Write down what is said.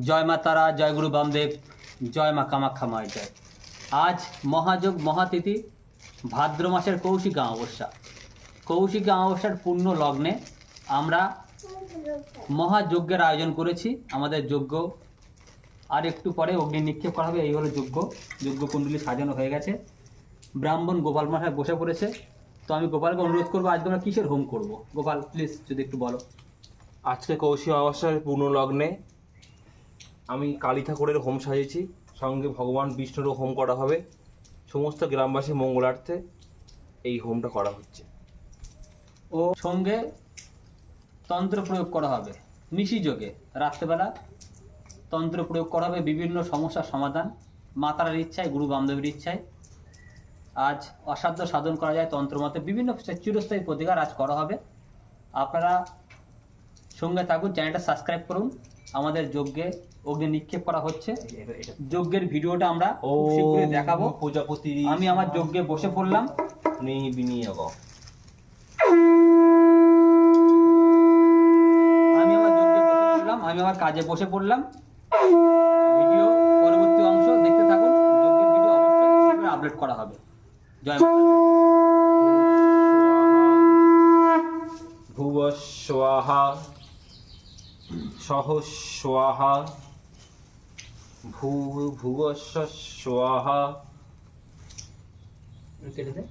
জয় মা তারা, জয় গুরু বামদেব, জয় মা কামাখ্যা মায়ের জয়। আজ মহাযোগ, মহাতিথি, ভাদ্র মাসের কৌশিক অমাবস্যা। কৌশিক অমাবস্যার পূর্ণ লগ্নে আমরা মহাযজ্ঞের আয়োজন করেছি। আমাদের যজ্ঞ আর একটু পরে অগ্নি নিক্ষেপ করা হবে। এই হলো যজ্ঞ। যজ্ঞ কুণ্ডলী সাজানো হয়ে গেছে। ব্রাহ্মণ গোপাল মশাই বসে পড়েছে। তো আমি গোপালকে অনুরোধ করব আজকে আমরা কিসের হোম করব? গোপাল প্লিজ যদি একটু বলো। আজকে কৌশিক অমাবস্যার পূর্ণ লগ্নে আমি কালী ঠাকুরের হোম সাজিয়েছি। সঙ্গে ভগবান বিষ্ণুরও হোম করা হবে। সমস্ত গ্রামবাসী মঙ্গলার্থে এই হোমটা করা হচ্ছে। ও সঙ্গে তন্ত্র প্রয়োগ করা হবে। নিশি যোগে রাত্রেবেলা তন্ত্র প্রয়োগ করা হবে বিভিন্ন সমস্যার সমাধান। মাতারার ইচ্ছায়, গুরু বামদেবের ইচ্ছায়। আজ অসাধ্য সাধন করা যায় তন্ত্র মতে বিভিন্ন চিরস্থায়ী প্রতিকার আজ করা হবে। আপনারা সঙ্গে থাকুন চ্যানেলটা সাবস্ক্রাইব করুন। আমাদের যজ্ঞে অগ্নি নিক্ষেপ করা হচ্ছে। যজ্ঞের ভিডিওটা আমরা শীঘ্রই দেখাবো। প্রজাপতি আমি আমার যজ্ঞে বসে পড়লাম। বিনিয়োগ। আমি আমার যজ্ঞে বসে পড়লাম। আমি আমার কাজে বসে পড়লাম। ভিডিও পরবর্তী অংশ দেখতে থাকুন। যজ্ঞের ভিডিও অবশ্যই আপলোড করা হবে। জয় ভুব স্বাহা। সহ স্বাহা ভূ ভুব স্বাহা। কেটে দে।